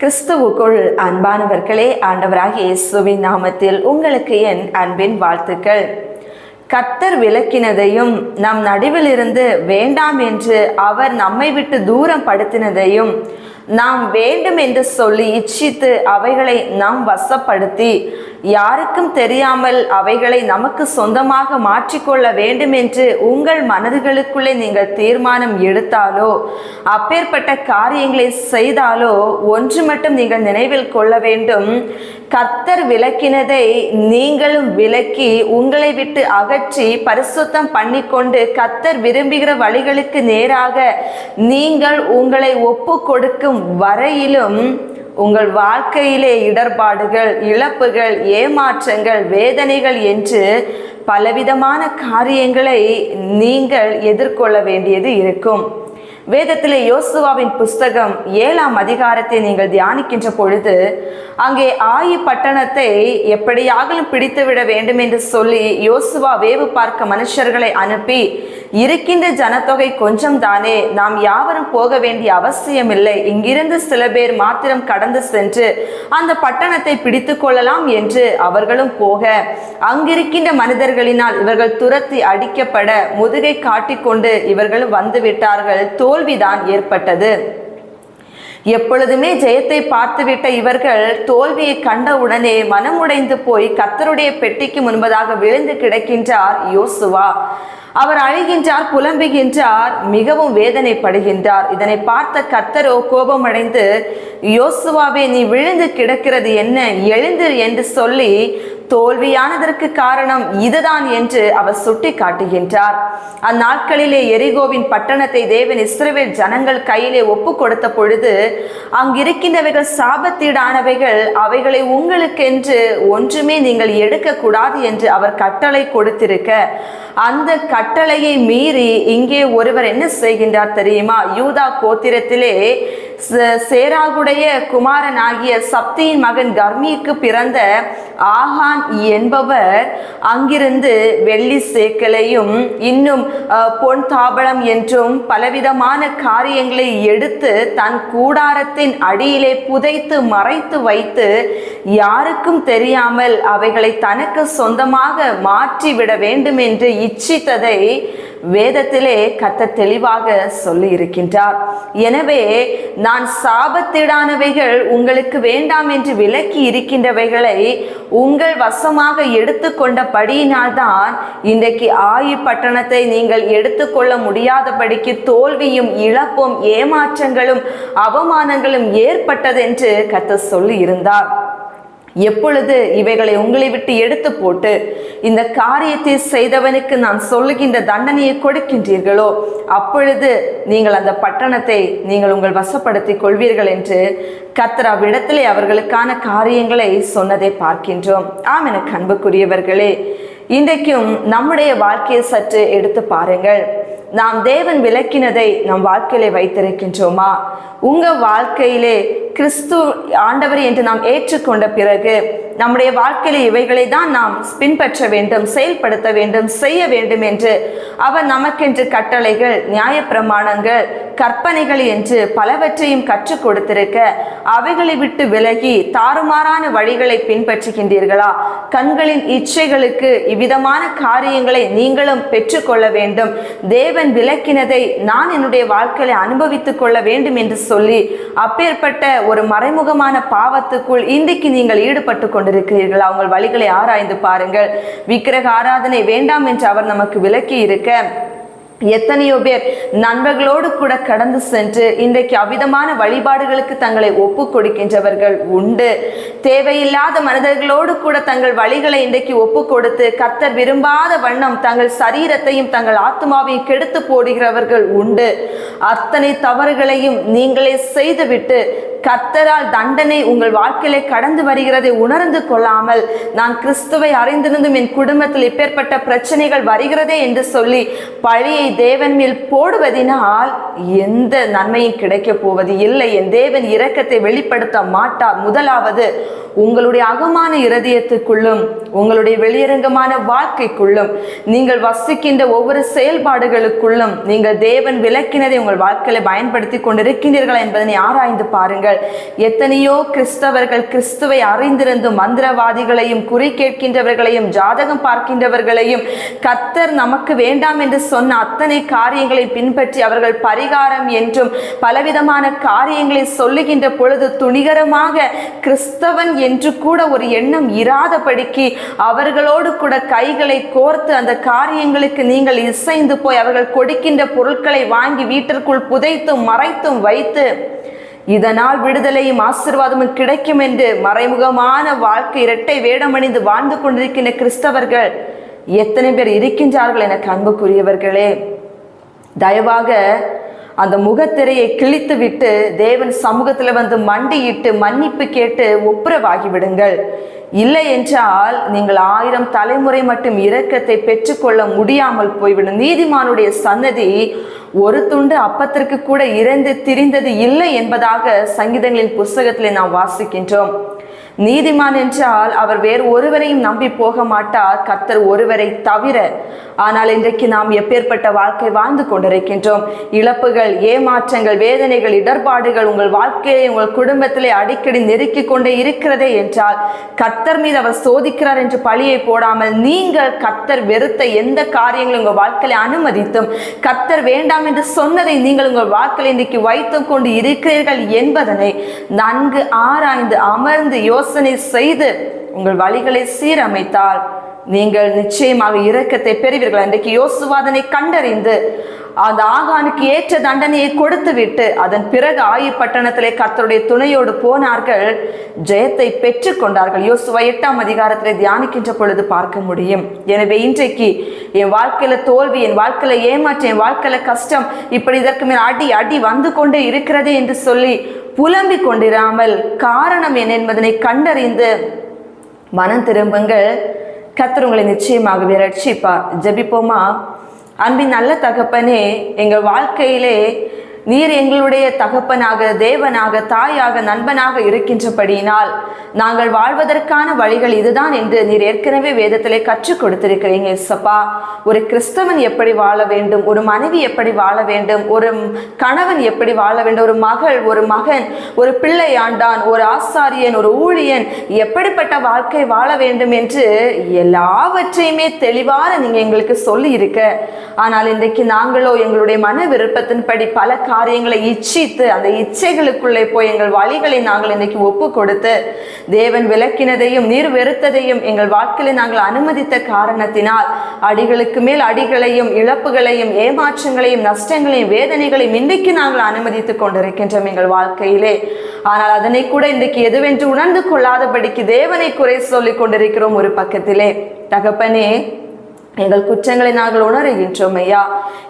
கிறிஸ்துவுக்குள் அன்பானவர்களே ஆண்டவராகிய இயேசுவின் நாமத்தில் உங்களுக்கு என் அன்பின் வாழ்த்துக்கள். கத்தர் விளக்கினதையும் நம் நடுவில் இருந்து வேண்டாம் என்று அவர் நம்மை விட்டு தூரம் படுத்தினதையும் நாம் வேண்டும் என்று சொல்லி இச்சித்து அவைகளை நாம் வசப்படுத்தி யாருக்கும் தெரியாமல் அவைகளை நமக்கு சொந்தமாக மாற்றிக்கொள்ள வேண்டும் என்று உங்கள் மனதுகளுக்குள்ளே நீங்கள் தீர்மானம் எடுத்தாலோ அப்பேற்பட்ட காரியங்களை செய்தாலோ ஒன்று மட்டும் நீங்கள் நினைவில் கொள்ள வேண்டும். கர்த்தர் விளக்கினதை நீங்களும் விலக்கி உங்களை விட்டு அகற்றி பரிசுத்தம் பண்ணிக்கொண்டு கர்த்தர் விரும்புகிற வழிகளுக்கு நேராக நீங்கள் உங்களை ஒப்பு கொடுக்கும் வரையிலும் உங்கள் வாழ்க்கையிலே இடர்பாடுகள் இழப்புகள் ஏமாற்றங்கள் வேதனைகள் என்று பலவிதமான காரியங்களை நீங்கள் எதிர்கொள்ள வேண்டியது இருக்கும். வேதத்திலே யோசுவாவின் புஸ்தகம் ஏழாம் அதிகாரத்தை நீங்கள் தியானிக்கின்ற பொழுது அங்கே ஆயி பட்டணத்தை எப்படியாகலும் பிடித்துவிட வேண்டும் என்று சொல்லி யோசுவா வேவு பார்க்க மனுஷர்களை அனுப்பி இருக்கின்ற ஜனத்தொகை கொஞ்சம் தானே நாம் யாவரும் போக வேண்டிய அவசியமில்லை. இங்கிருந்து சில பேர் மாத்திரம் கடந்து சென்று அந்த பட்டணத்தை பிடித்து கொள்ளலாம் என்று அவர்களும் போக. அங்கிருக்கின்ற மனிதர்களினால் இவர்கள் துரத்தி அடிக்கப்பட முதுகை காட்டிக்கொண்டு இவர்கள் வந்துவிட்டார்கள் தோல்விதான் ஏற்பட்டது. எப்பொழுதுமே ஜெயத்தை பார்த்துவிட்ட இவர்கள் தோல்வியை கண்டவுடனே மனமுடைந்து போய் கத்தருடைய பெட்டிக்கு முன்பதாக விழுந்து கிடக்கின்றார் யோசுவா. அவர் அழுகின்றார் புலம்புகின்றார் மிகவும் வேதனைப்படுகின்றார். இதனை பார்த்த கர்த்தரோ கோபமடைந்து யோசுவாவே நீ விழுந்து கிடக்கிறது என்ன? எழுந்து என்று சொல்லி தோல்வியானதற்கு காரணம் இதுதான் என்று அவர் சுட்டி காட்டுகின்றார் அந்நாட்களிலே எரிகோவின் பட்டணத்தை தேவன் இஸ்ரவேல் ஜனங்கள் கையிலே ஒப்பு கொடுத்த பொழுது அங்கிருக்கின்றவைகள் சாபத்தீடானவைகள் அவைகளை உங்களுக்கென்று ஒன்றுமே நீங்கள் எடுக்கக்கூடாது என்று அவர் கட்டளை கொடுத்திருக்க. அந்த கட்டளையை மீறி இங்கே ஒருவர் என்ன செய்கின்றார் தெரியுமா? யூதா கோத்திரத்திலே சேராகுடைய குமாரன் ஆகிய சப்தியின் மகன் கர்மிக்கு பிறந்த ஆகான் என்பவர் அங்கிருந்து வெள்ளி சேக்கலையும் இன்னும் பொன் தாபளம் என்றும் பலவிதமான காரியங்களை எடுத்து தன் கூடாரத்தின் அடியிலே புதைத்து மறைத்து வைத்து யாருக்கும் தெரியாமல் அவைகளை தனக்கு சொந்தமாக மாற்றிவிட வேண்டும் என்று இச்சித்ததை வேதத்திலே கத்த தெளிவாக சொல்லி இருக்கின்றார் எனவே நான் சாபத்திடானவைகள் உங்களுக்கு வேண்டாம் என்று விலக்கி இருக்கின்றவைகளை உங்கள் வசமாக எடுத்துக்கொண்டபடியினால்தான் இன்றைக்கு ஆயு பட்டணத்தை நீங்கள் எடுத்துக்கொள்ள முடியாதபடிக்கு தோல்வியும் இழப்பும் ஏமாற்றங்களும் அவமானங்களும் ஏற்பட்டதென்று கத்த சொல்லி இருந்தார் எப்பொழுது இவைகளை உங்களை விட்டு எடுத்து போட்டு இந்த காரியத்தை செய்தவனுக்கு நான் சொல்லுகின்ற தண்டனையை கொடுக்கின்றீர்களோ அப்பொழுது நீங்கள் அந்த பட்டணத்தை நீங்கள் உங்கள் வசப்படுத்திக் கொள்வீர்கள் என்று கத்ரா விடத்திலே அவர்களுக்கான காரியங்களை சொன்னதை பார்க்கின்றோம். ஆம் எனக்கு அன்புக்குரியவர்களே இன்றைக்கும் நம்முடைய வாழ்க்கையை சற்று எடுத்து பாருங்கள். நாம் தேவன் விளக்கினதை நம் வாழ்க்கையிலே வைத்திருக்கின்றோமா? உங்கள் வாழ்க்கையிலே கிறிஸ்து ஆண்டவர் என்று நாம் ஏற்றுக்கொண்ட பிறகு நம்முடைய வாழ்க்கையில இவைகளை தான் நாம் பின்பற்ற வேண்டும் செயல்படுத்த வேண்டும் செய்ய வேண்டும் என்று. அவர் நமக்கென்று கட்டளைகள் நியாயப்பிரமாணங்கள் கற்பனைகள் என்று பலவற்றையும் கற்றுக் கொடுத்திருக்க அவைகளை விட்டு விலகி தாறுமாறான வழிகளை பின்பற்றுகின்றீர்களா? கண்களின் இச்சைகளுக்கு இவ்விதமான காரியங்களை நீங்களும் பெற்றுக்கொள்ள வேண்டும். தேவன் விளக்கினதை நான் என்னுடைய வாழ்க்கையை அனுபவித்துக் கொள்ள வேண்டும் என்று சொல்லி அப்பேற்பட்ட ஒரு மறைமுகமான பாவத்துக்குள் இன்றைக்கு நீங்கள் ஈடுபட்டு கொண்டு கொண்டிருக்கிறீர்கள். உங்கள் வழிகளை ஆராய்ந்து பாருங்கள். விக்கிரக ஆராதனை வேண்டாம் என்று அவர் நமக்கு விலக்கி இருக்க எத்தனையோ பேர் நண்பர்களோடு கூட கடந்து சென்று இன்றைக்கு அவிதமான வழிபாடுகளுக்கு தங்களை ஒப்பு கொடுக்கின்றவர்கள் உண்டு. தேவையில்லாத மனிதர்களோடு கூட தங்கள் வழிகளை இன்றைக்கு ஒப்பு கொடுத்து கத்தர் விரும்பாத வண்ணம் தங்கள் சரீரத்தையும் தங்கள் ஆத்மாவையும் கெடுத்து போடுகிறவர்கள் உண்டு. அத்தனை தவறுகளையும் நீங்களே செய்துவிட்டு கர்த்தரால் தண்டனை உங்கள் வாழ்க்கையிலே கடந்து வருகிறதை உணர்ந்து கொள்ளாமல் நான் கிறிஸ்துவை அறிந்திருந்தும் என் குடும்பத்தில் இப்பேற்பட்ட பிரச்சனைகள் வருகிறதே என்று சொல்லி பழியை தேவன் மேல் போடுவதினால் எந்த நன்மையும் கிடைக்கப் போவது இல்லை. என் தேவன் இரக்கத்தை வெளிப்படுத்த மாட்டார். முதலாவது உங்களுடைய அகமான இருதயத்துக்குள்ளும் உங்களுடைய வெளியரங்கமான வாழ்க்கைக்குள்ளும் நீங்கள் வசிக்கின்ற ஒவ்வொரு செயல்பாடுகளுக்குள்ளும் நீங்கள் தேவன் விளக்கினதை உங்கள் வாழ்க்கையில பயன்படுத்தி கொண்டிருக்கின்றீர்களா என்பதனை ஆராய்ந்து பாருங்கள். எத்தனையோ கிறிஸ்தவர்கள் கிறிஸ்துவை அறிந்திருந்து மந்திரவாதிகளையும் குறி கேட்கின்றவர்களையும் ஜாதகம் பார்க்கின்றவர்களையும் கத்தர் நமக்கு வேண்டாம் என்று சொன்ன அத்தனை காரியங்களை பின்பற்றி அவர்கள் பரிகாரம் என்றும் பலவிதமான காரியங்களை சொல்லுகின்ற பொழுது துணிகரமாக கிறிஸ்தவன் என்று கூட ஒரு எண்ணம் இராதபடிக்கு அவர்களோடு கூட கைகளை கோர்த்து அந்த காரியங்களுக்கு நீங்கள் இசைந்து போய் அவர்கள் கொடுக்கின்ற பொருட்களை வாங்கி வீட்டிற்குள் புதைத்தும் மறைத்தும் வைத்து இதனால் விடுதலையும் ஆசீர்வாதமும் கிடைக்கும் என்று மறைமுகமான வாழ்க்கை இரட்டை வேடமணிந்து வாழ்ந்து கொண்டிருக்கின்ற கிறிஸ்தவர்கள் எத்தனை பேர் இருக்கின்றார்கள் எனக்கு அன்புக்குரியவர்களே? தயவாக அந்த முகத்திரையை கிழித்து விட்டு தேவன் சமூகத்தில் வந்து மண்டியிட்டு மன்னிப்பு கேட்டு ஒப்புரவாகி விடுங்கள் இல்லை என்றால் நீங்கள் ஆயிரம் தலைமுறை மட்டும் இரக்கத்தை பெற்றுக்கொள்ள முடியாமல் போய்விடும். நீதிமானுடைய சன்னதி ஒரு துண்டு அப்பத்திற்கு கூட இறந்து திரிந்தது இல்லை என்பதாக சங்கீதங்களின் புஸ்தகத்தில் நாம் வாசிக்கின்றோம். நீதிமான் என்றால் அவர் வேறு ஒருவரையும் நம்பி போக மாட்டார். கத்தர் ஒருவரை தவிர. ஆனால் இன்றைக்கு நாம் எப்பேற்பட்ட வாழ்க்கை வாழ்ந்து கொண்டிருக்கின்றோம். இழப்புகள் ஏமாற்றங்கள் வேதனைகள் இடர்பாடுகள் உங்கள் வாழ்க்கையை உங்கள் குடும்பத்திலே அடிக்கடி நெருக்கி கொண்டே இருக்கிறதே என்றால் கத்தர் மீது அவர் சோதிக்கிறார் என்று பழியை போடாமல் நீங்கள் கத்தர் வெறுத்த எந்த காரியங்களும் உங்கள் வாழ்க்கையை அனுமதித்தும் கத்தர் வேண்டாம் என்று சொன்னதை நீங்கள் உங்கள் வாழ்க்கையில் இன்றைக்கு வைத்து கொண்டு இருக்கிறீர்கள் என்பதனை நன்கு ஆராய்ந்து அமர்ந்து யோசனை செய்து உங்கள் வழிகளை சீரமைத்தால் நீங்கள் நிச்சயமாக இரக்கத்தை பெறுவீர்கள். இன்றைக்கு யோசுவாதனை கண்டறிந்து அந்த ஆகானுக்கு ஏற்ற தண்டனையை கொடுத்து விட்டு அதன் பிறகு ஆயி பட்டணத்திலே கர்த்தருடைய துணையோடு போனார்கள். ஜெயத்தை பெற்று கொண்டார்கள் யோசுவா எட்டாம் அதிகாரத்திலே தியானிக்கின்ற பொழுது பார்க்க முடியும். எனவே இன்றைக்கு என் வாழ்க்கையில தோல்வி என் வாழ்க்கையில ஏமாற்றம் என் வாழ்க்கையில கஷ்டம் இப்படி இதற்கு மேல் அடி அடி வந்து கொண்டே இருக்கிறதே என்று சொல்லி புலம்பிக் கொண்டிராமல் காரணம் என்ன என்பதனை கண்டறிந்து மனம் திரும்புங்கள். கத்தர் உங்களை நிச்சயமாகவே ரட்சிப்பார். ஜபிப்போமா? அன்பின் நல்ல தகப்பனே எங்கள் வாழ்க்கையிலே நீர் எங்களுடைய தகப்பனாக தேவனாக தாயாக நண்பனாக இருக்கின்றபடியினால் நாங்கள் வாழ்வதற்கான வழிகள் இதுதான் என்று நீர் ஏற்கனவே வேதத்திலே கற்றுக் கொடுத்திருக்கிறீங்க எஸ்ஸப்பா ஒரு கிறிஸ்தவன் எப்படி வாழ வேண்டும் ஒரு மனைவி எப்படி வாழ வேண்டும் ஒரு கணவன் எப்படி வாழ வேண்டும் ஒரு மகள் ஒரு மகன் ஒரு பிள்ளை ஆண்டான் ஒரு ஆசாரியன் ஒரு ஊழியன் எப்படிப்பட்ட வாழ்க்கை வாழ வேண்டும் என்று எல்லாவற்றையுமே தெளிவாக நீங்க எங்களுக்கு சொல்லி இருக்க ஆனால் இன்றைக்கு நாங்களோ எங்களுடைய மன விருப்பத்தின்படி பல காரியங்களை இச்சித்து அந்த இச்சைகளுக்குள்ளே போய் எங்கள் வழிகளை நாங்கள் இன்னைக்கு ஒப்பு கொடுத்து தேவன் விளக்கினதையும் நீர் வெறுத்ததையும் எங்கள் வாழ்க்கையில நாங்கள் அனுமதித்த காரணத்தினால் அடிகளுக்கு மேல் அடிகளையும் இழப்புகளையும் ஏமாற்றங்களையும் நஷ்டங்களையும் வேதனைகளையும் இன்றைக்கு நாங்கள் அனுமதித்துக் கொண்டிருக்கின்றோம் எங்கள் வாழ்க்கையிலே. ஆனால் அதனை கூட இன்றைக்கு எதுவென்று உணர்ந்து கொள்ளாதபடிக்கு தேவனை குறை சொல்லிக் கொண்டிருக்கிறோம் ஒரு பக்கத்திலே. தகப்பனே எங்கள் குற்றங்களை நாங்கள் உணர்கின்றோம் ஐயா.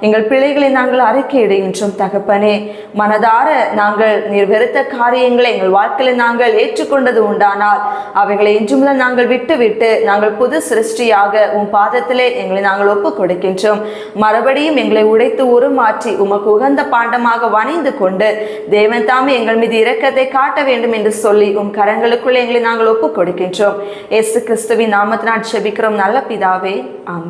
எங்கள் பிள்ளைகளை நாங்கள் அறிக்கையிடுகின்றோம் தகப்பனே. மனதார நாங்கள் நீர் வெறுத்த காரியங்களை எங்கள் வாழ்க்கையில நாங்கள் ஏற்றுக்கொண்டது உண்டானால் அவைகளை இன்றுமுள்ள நாங்கள் விட்டுவிட்டு நாங்கள் புது சிருஷ்டியாக உன் பாதத்திலே எங்களை நாங்கள் ஒப்புக் கொடுக்கின்றோம் மறுபடியும் எங்களை உடைத்து உருமாற்றி உமக்கு உகந்த பாண்டமாக வணைந்து கொண்டு தேவன் தாமே எங்கள் மீது இரக்கத்தை காட்ட வேண்டும் என்று சொல்லி உன் கரங்களுக்குள்ளே எங்களை நாங்கள் ஒப்புக் கொடுக்கின்றோம் இயேசு கிறிஸ்துவின் நாமத்தினால் செபிக்கிறோம் நல்ல பிதாவே ஆமாம்